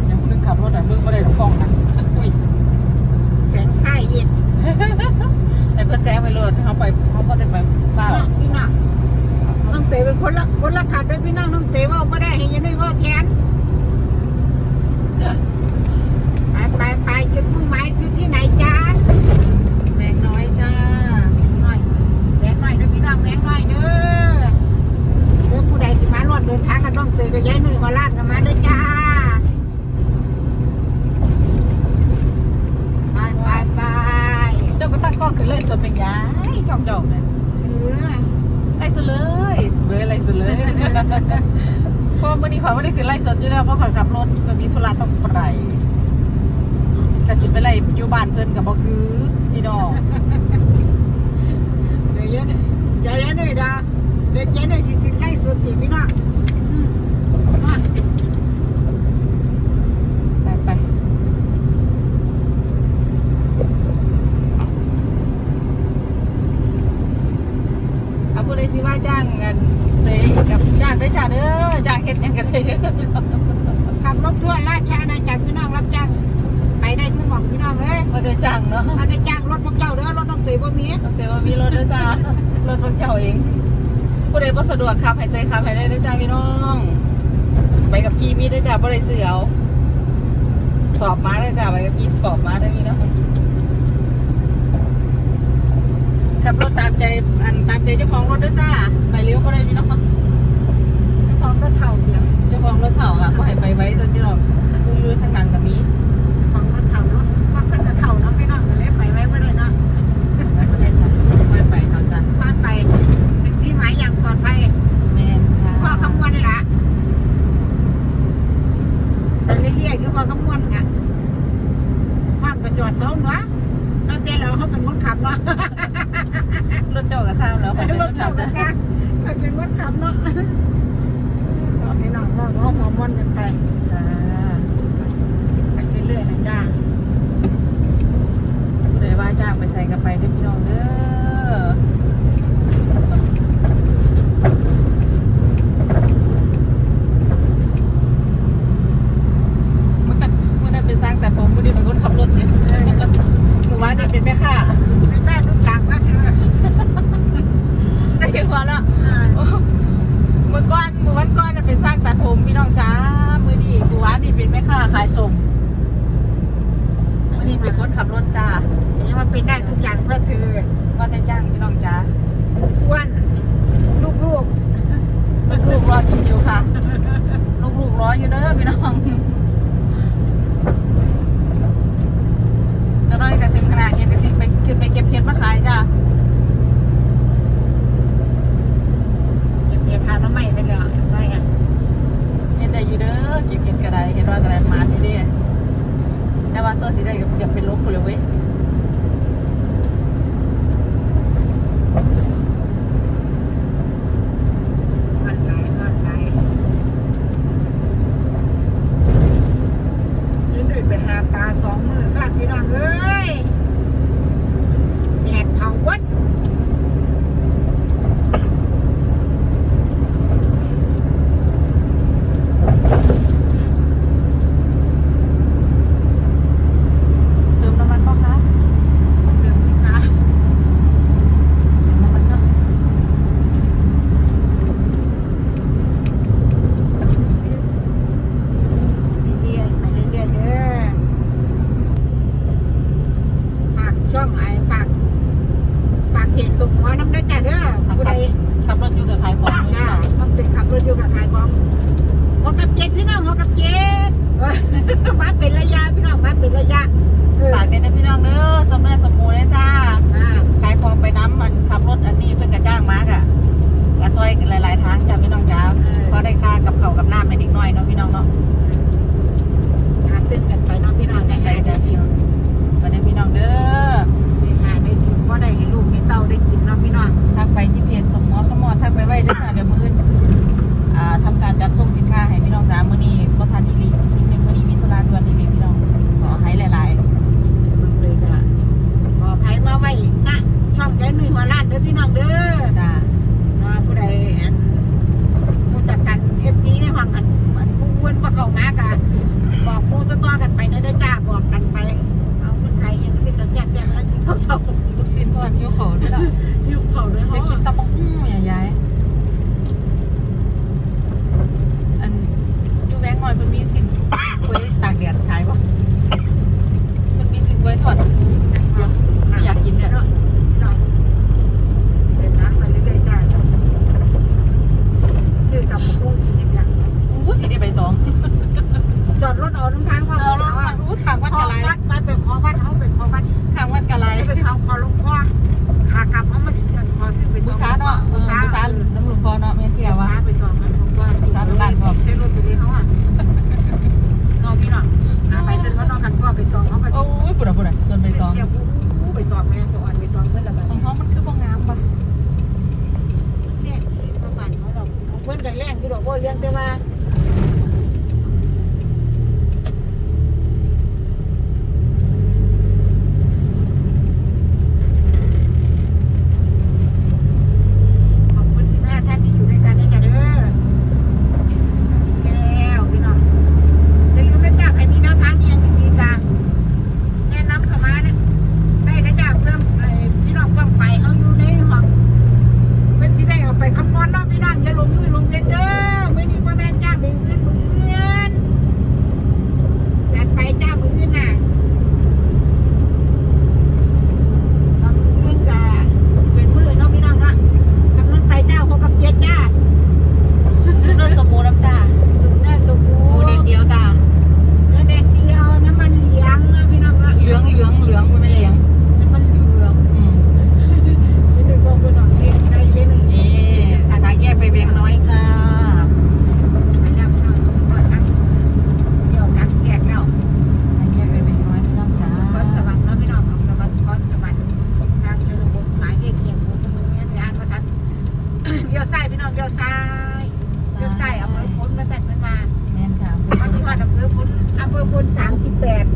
ำอย่างมึงขับรถอะมึงไม่ได้ถูกกล้องนะอุ้ยแสงไส้เย็นไอ้เพื่อแซงไปรถเขาไปเขาก็ได้ไปเฝ้าเนาะพี่น้องน้องเต๋เป็นคนละคนละขับด้วยพี่น้องน้องเต๋ว่าไม่ได้ให้ยันด้วยว่าแทนไปไปไปจุดมุ่งหมายคือที่ไหนจ้า แมงน้อยจ้า หน่อยแบงหน่อยเด้อพี่น้องแบงหน่อยเด้อเด้อผู้ใดสิมารอดเดินทางกันน้องเต๋ก็ย้ายหนุ่ยมาลาดกันมาเด้อจ้าไปไปไป เจ้าก็ตั้งกล้อง ขึ้นเลยสดเป็นย้ายช่องเจ้าเนี่ยเออไล่สดเลยเบอร์ไล่สดเลยเพราะมื่อนี้เขาไม่ได้ขึ้นไล่สดอยู่แล้วเพราะเขาขับรถมันมีธุระต้องไปก็จิไปไล่อยู่บ้านเพื่อนกับบ่คือพี่น้องเดี๋ยวเยอะเนี่ยเดี๋ยวเยอะเนี่ยดาเดี๋ยวเจ๊หน่อยสิกินไล่สุดติพี่น้องอืมมา ไปไปเอาผู้ใด สิว่าจ้างเงินเลยกับจ้างได้จ้าเด้อจ้างเฮ็ดหยังก็ได้เด้อขับรถทั่วราชอาณาจักรพี่น้องรับจ้างไปได้ทุกหม่องพี่น้องเอ้ยบ่ได้จ้างเนาะมาจะจ้างรถพวกเจ้าเด้อรถน้องตีบ่มีตั้งแต่ว่ามีรถเด้อจ้ารถพวกเจ้าเองผู้ใดบ่สะดวกขับให้เตยขับให้ได้เด้อจ้าพี่น้อง ไปกับพี่มีเด้อจ้าบ่ได้ซื้อเอาสอบมาเด้อจ้าไปกับพี่สอบมาเด้อพี่น้อง ขับรถตามใจอันตามใจเจ้าของรถเด้อจ้า ไปเลี้ยวบ่ได้พี่น้องเจ้าของรถเท่าเดียวเจ้าของรถเถ่าอะบ่ให้ไปไว้ตอนที่เราลุยๆทางหลังก็มีของรถเท่ารถรถเพิ่นก็เท่าเนาะพี่น้องก็เลยไปไว้บ่ได้เนาะไปประเทศค่ะไม่ไปเท่าจ้ะพาไปถึงที่หมายอย่างปลอดภัยแม่นค่ะพ่อคำมวณนี่ล่ะไปเรื่อยๆคือพ่อคำมวณน่ะห้ามก็จอดเสาหนัวแล้วแต่เราเขาเป็นคนขับเนาะรถเจ้าก็ทราบแล้วไปเป็นรถขับนะนะมันเป็นวัดคำเนาะบอกให้น้องว่าเราหอมมันกันไปจ้าไปเรื่อยๆนะจ้า ผู้ใดว่าจ้างไปใส่กันไปเด้วยพี่น้องเด้อเมื่อนั้นเมื่อนั้นเป็นสร้างแต่ผมมื่อนี้เป็นคนขับรถเนี่ยเมื่อวานนี่เป็นแม่ค้า เป็นแม่ทุกอย่างก็เธอ ได้เห็นความแล้ว อ่า เมื่อก่อนเมื่อวันก่อนน่ะเป็นสร้างตัดผมพี่น้องจ้ามือดีกูว่านี่เป็นแม่ค้าขายส่งมือนี้เป็นคนขับรถจ้า นี่มันเป็นได้ทุกอย่างเพื่อเธอ ว่าจะจ้างพี่น้องจ้า อ้วนลูก ลูกๆรอกินอยู่ค่ะ ลูกๆรออยู่เด้อพี่น้องจะน้อยกันถึงขนาดเห็นกระสิไปขึ้นไปเก็บเห็ดมาขายจ้า ๆเก็บเบียร์ทานน้ำไม่ได้เลยได้อะ เห็ดได้อยู่เด้อเก็บเห็ดกระไดเห็ดว่ากระไดมาที่นี่แต่ว่าส่วนสีได้เกือบเป็นล้มกูเลยเว้ย มันไหลมันไหลยืนด้วยไปหาตาสองมือสัตว์พี่น้องเอ้ยแดดเผาวัด เติมน้ำมันป่ะคะ เติมสิคะ เติมน้ำมันเนาะ เรื่อยๆไปเรื่อยๆเด้อฝาก ช่องไอ้ฝากฝากเพจสุขหัวน้ำได้อจ้ะเด้อผู้ใดขับรถอยู่กับขายของอยู่จ้าจ้ะต้องติดขับรถอยู่กับขายของหัวกับเจ็ดพี่น้องหัวกับเจ็ดมาเป็นระยะพี่น้องมาเป็นระยะเออฝากเด้นะพี่น้องเด้อสมเด็จสมมูลนะจ้าอ่าขายของ เดี๋ยวไปตอกแม่สวรรค์ไปตอกเพื่อนละบ้านของเขามันคือบ่งามปะเนี่ยประมาณเขาเราเพื่อนกันแรงที่เราก็เรียนเตมา แดด